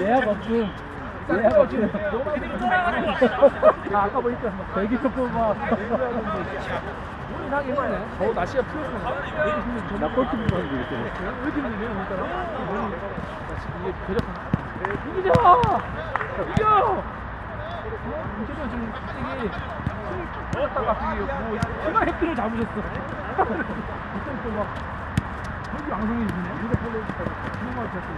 예약 없음. 예약 없음. 아, 아까 보니까 대기 조금 막. 했네. 어, 날씨가 풀렸어. 나 골키퍼 하는 거 있어. 왜 이렇게 힘드냐, 오늘따라? 나 지금 이게 괴력한. 이기자! 이겨! 문제는 지금 이게 힘을 풀었다가 갑자기 뭐, 희망 핵들을 잡으셨어. 그때 또 막, 여기 양성이 있네. 이거 폴로 그런 거 같았어.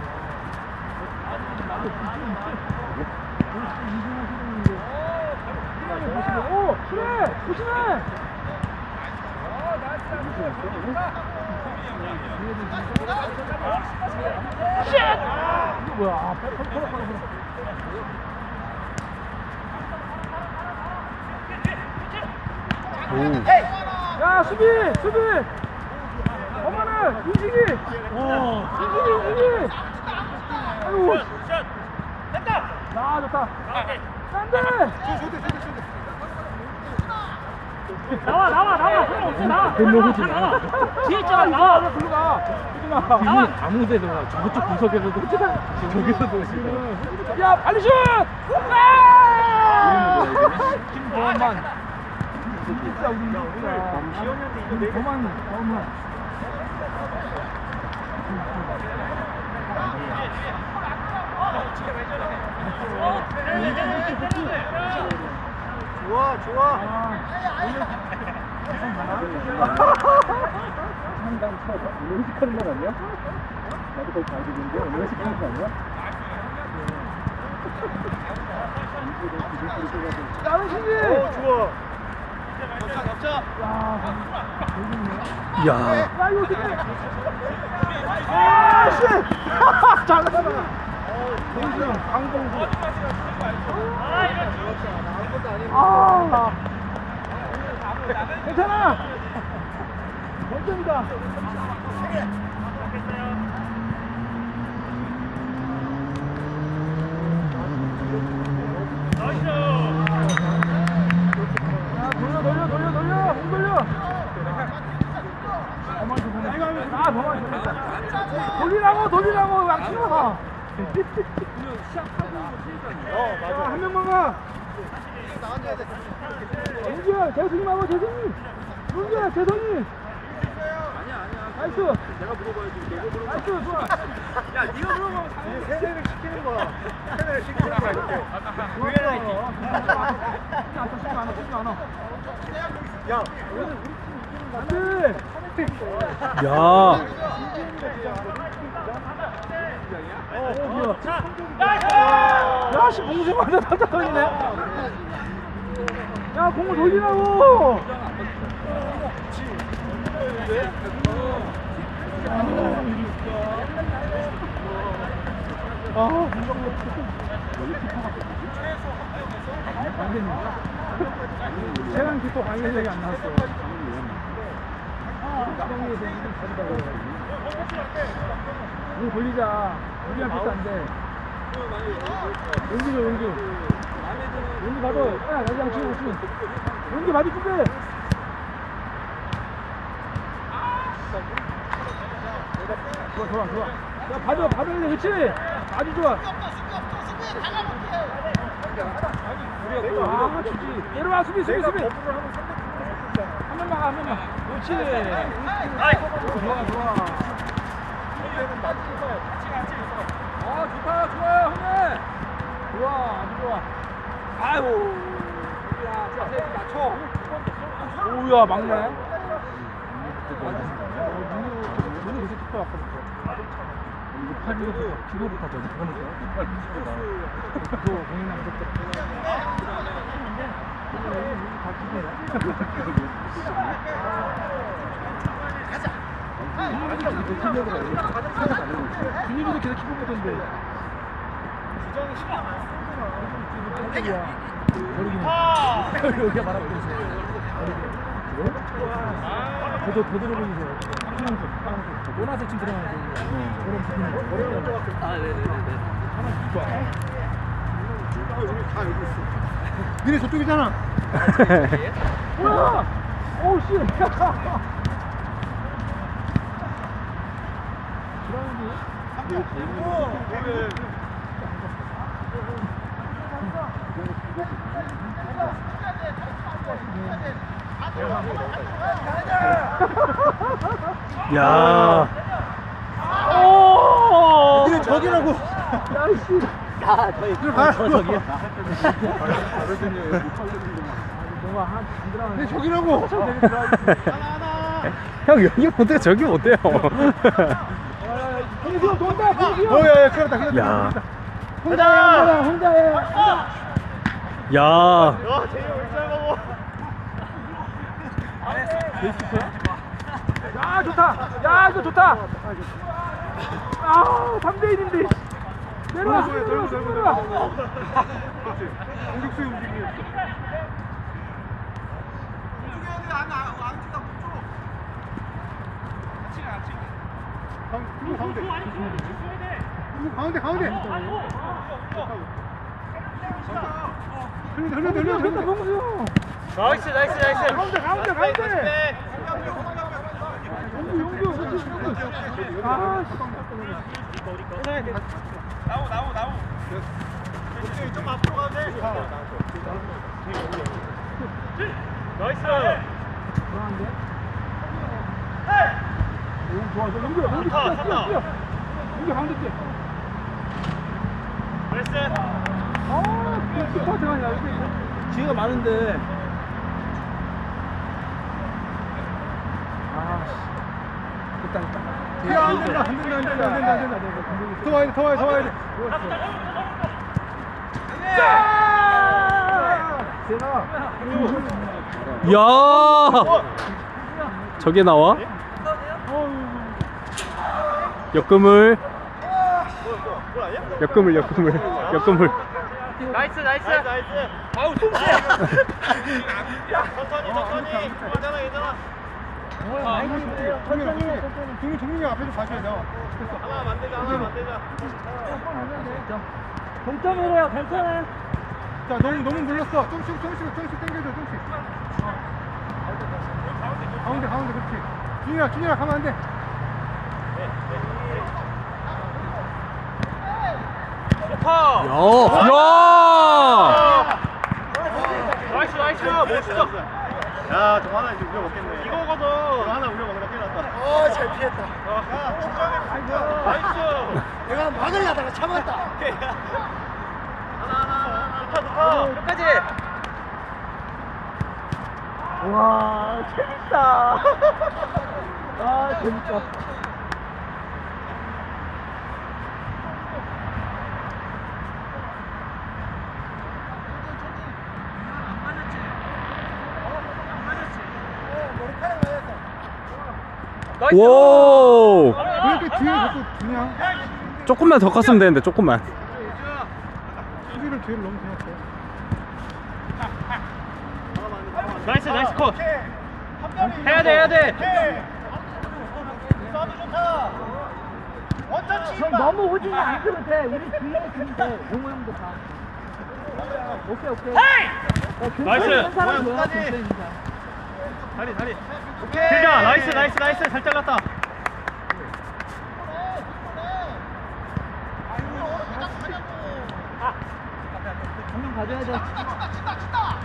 오! 그래! 조심해! 쉣! 이거 뭐야? 아, 펄, 펄, 펄, 펄, 펄. 야, 수비! 수비! 엄마는 인식이! 인식이, 인식이! 아이고. 나 좋다. 안 돼! 나와, 나와, 나와! 상관없어, 나와! 뱀먹이지 마. 나와! 뒤에 있잖아, 나와. 글로 가! 가! 나와. 아무 데도 가. 저쪽 구석에서도 저기서도. 야, 빨리 슛! 아! 김도만. 진짜 우리. 지원이한테 이거 내가. 좋아 좋아 한강 쳐. 회식하는 날 아니야? 나도 거기 가야 되는데 오늘 회식하는 거 아니야? 나는 신기! 오 좋아 야. 아, 씨! 잘 나가! 동준, 강동준. 아, 괜찮아! 원점이다! 야, 돌려, 돌려, 돌려, 돌려! 공 돌려! 더만 줘, 더만. 아, 더만 줘. 돌리라고, 돌리라고, 양치마! 어 자, 맞아 한 명만 가! 나가줘야 돼 문규야, 재승이 마고 재승이! 문규야, 재성이! 나이스! 내가 물어봐야지 내가 물어봐 나이스, 좋아! 야 네가 당연히 세대를 시키는 거야 세대를 시키는 거야 이렇게. 쉽지 않다, 쉽지 않아, 쉽지 않아. 야안 돼! 야. 어, 뭐야. 야, 씨, 봉쇄마다 살짝 걸리네. 야, 공을 돌리라고! 아, 세상 기포 관계력이 안 나왔어. 이름 가져다고 해가지고. 공 돌리자. 우리 앞에서 안 돼. 용기 줘, 용기. 용기 받아. 야, 나지 않지, 그렇지. 용기 받을 준비. 좋아, 좋아, 좋아. 야, 받아, 받아야 돼, 그렇지? 아주 좋아. 아, 주지. 내려와, 수비, 수비, 수비. 한 명만 가, 한 명만. 그렇지. 좋아, 좋아. 아, 좋다, 좋아요, 형님. 좋아, 아주 좋아. 아이고. 야, 자세 낮춰. 오야, 막네. 눈이 계속 툭 아까부터. 이거 팔로 피로를 다 저장하니까. 빨리 피로다. 그거 공인 안 줬더라. 준일이도 계속 키고 보던데. 주장이 신경 안 쓰구나 깜짝이야. 버리기는. 여기가 말하고. 버리기. 저도 그대로 보이세요. 노란색 지금 들어가는 거. 그런 부분. 아, 네네네. 니네 저쪽이잖아. 뭐야? 어우 씨. 야. 오! 니네 저기라고. 야이씨. 아, 저희 가. 저 들어가는. 니네 저기라고. 형 여기 못해 저기 못해요. 공수 돈다 공수. 어, 야, 야, 큰일 났다, 큰일 야. 났다. 혼자 해 혼자 해. 야. 야 좋다. 야 이거 좋다. 아 3대 1인데. 내려와 돌고, 돌고, 돌고, 내려와. 공격수의 움직임이었어. 가 운데, 가운데. 가운데, 가운데. 흘려, 흘려, 흘려, 좋다 흘려. 공수. 나이스 나이스 나이스 가운데 가운데 가운데. 용규 용규. 아 씨. 나오 나오 나오 좀 앞으로 가면 돼 나이스 불안한데? 오, 좋아, 좋아. 용규, 용규, 탔다, 뛰어, 탔다. 뛰어. 용규 가운데 뛰어. 나이스 아, 그 키퍼 들어가냐, 여기. 기회가 많은데. 아, 씨. 됐다, 됐다. 야, 안 된다, 안 된다, 안 된다, 안 된다, 안 된다. 더 와야 돼, 더 와야 돼, 더 와야 돼. 야. 저게 나와? 역금을. 역금을 역금을 역금을. 나이스 나이스 나이스 아우 숨쉬어 천천히 천천히 괜찮아 괜찮아 종민, 종민이 앞에 좀 봐줘야 돼. 하나 만들자 하나 만들자 동점이래요, 괜찮아요. 자, 너무, 너무 물렀어. 조금씩, 조금씩, 조금씩 당겨줘, 조금씩. 가운데, 가운데, 그렇지. 준이야, 준이야, 가면 안 돼. 좋다 야. 야. 나이스 나이스. 멋있다. 야 저거 하나 이제 우려 먹겠네. 이거거든 이거 하나 우려 먹으면 큰일 났다. 어 잘 피했다. 야 중간에 나이스. 내가 막으려다가 참았다. 하나 하나 하나 좋다 좋다 끝까지 와, 재밌다. 아, 재밌다. 오. 왜 이렇게 뒤에 자꾸 주냐? 조금만 더 컸으면 되는데 조금만. 수비를 뒤로 너무 생각해. 나이스 나이스 컷 해야 돼 해야 돼 형 너무 호진이 안 크면 돼. 우리 뒤에 돼. 용호 형도 다. 오케이, 오케이. 야, 근처에 나이스. 있는 사람 뭐야, 줘야 끝까지. 근처에 있는 사람. 다리 다리 오케이 길다 나이스 나이스 나이스 잘 잘랐다 한명 가져야 돼. 나이스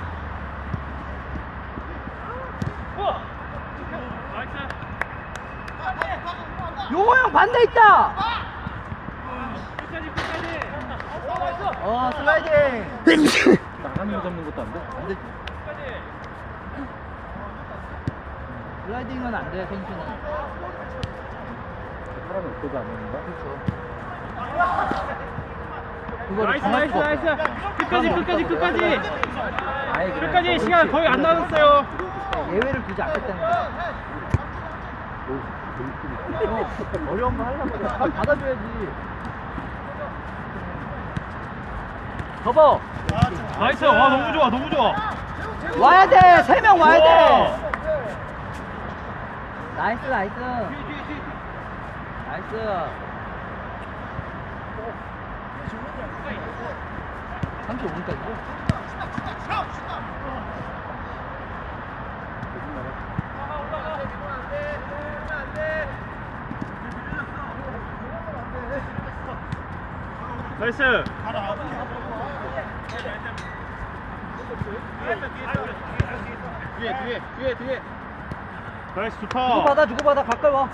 용호 형 반대 있다. 끝까지 끝까지 어, 슬라이딩. 나가는 거 잡는 것도 안 돼? 안 돼. 슬라이딩은 안 돼, 선수는. 사람이 없어도 안 되는 거야? 그거를 나이스 정할 나이스 수가 나이스 없어. 끝까지 끝까지 끝까지 아예 그냥 끝까지 그렇지. 시간 거의 안 남았어요 예외를 두지 않겠다는 거야. 어, 어려운 거 하려고 그래. 밥 받아줘야지. 접어. 나이스 와 너무 좋아 너무 좋아 와야 돼. 세 명 와야 돼. 나이스 나이스 나이스 한개 오니까 이거 나이스. 뒤에 뒤에 뒤에 뒤에. 나이스 좋다. 주고받아 주고받아? 가까이 와.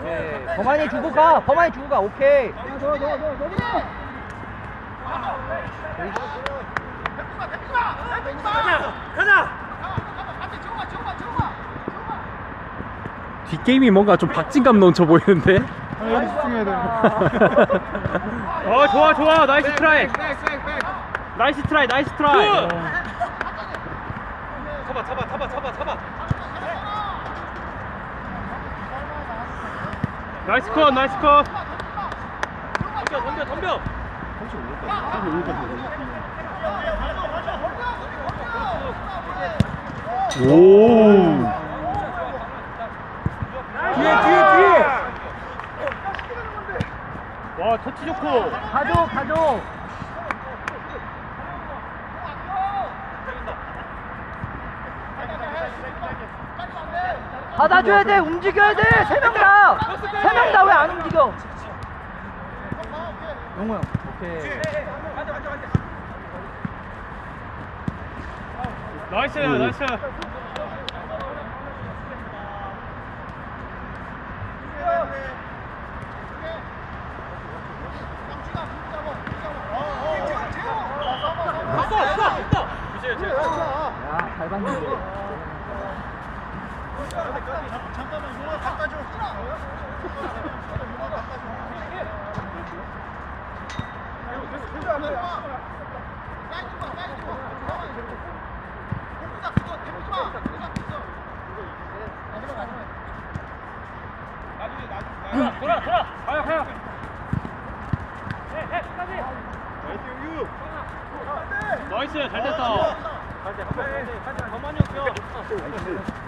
오케이 범한이 주고 가 범한이 주고 가. 오케이. 뒷게임이 뭔가 좀 박진감 넘쳐 보이는데? 여기 집중해야 돼. 어 좋아 좋아. 나이스 트라이. 나이스 트라이 나이스 트라이. 잡아 잡아 잡아 잡아 잡아. 나이스 컷 나이스 컷. 덤벼 덤벼 덤벼. 오. 뒤에 뒤에 뒤에 와 터치 좋고. 가져 가져 받아줘야 돼 움직여야 돼 세 명다세 명 다 왜 안 움직여? 영호 형. 오케이 나이스 나이스. 야 잘 봤는데 돌아 돌아. 가요 가요. 나이스 잘 됐다. 가만히 없어.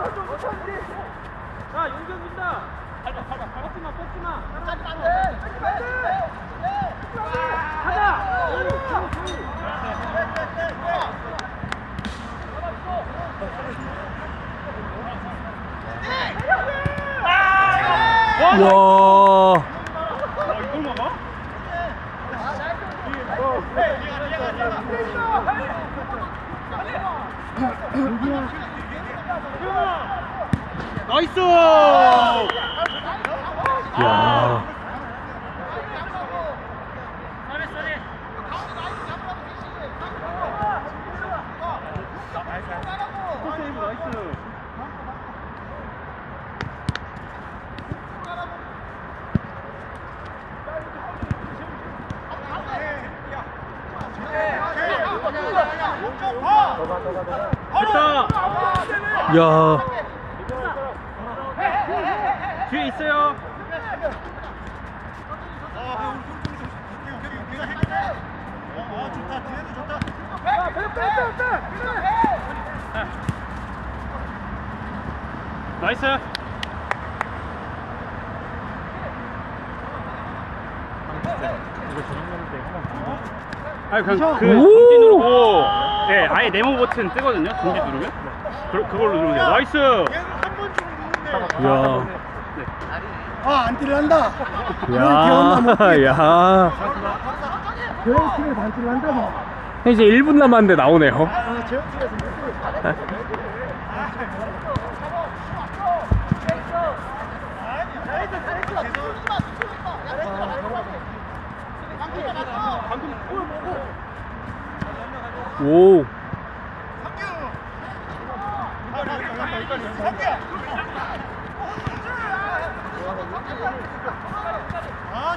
자 용경 민다. 밟아 밟아 밟지 마 뻗지 마. 와. 와. 와 이걸 막아? 나이스! 야. 야. 뒤에 있어요. 나이스. 아니 그냥 그 오! 중지 누르고 네 아예 네모 버튼 뜨거든요 중지 누르면 그, 그걸로 누르면 돼요 나이스 야. 아, 안 뛸란다. 야. 야. 교육팀에서 안 뛸란다, 뭐. 이제 1분 남았는데 나오네요. 아, 제육팀에서 못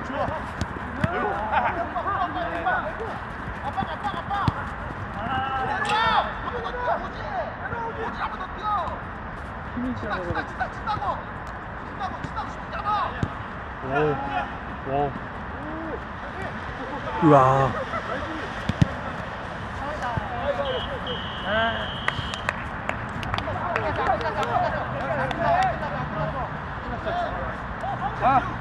뛰어. 오. 오. 우와. 아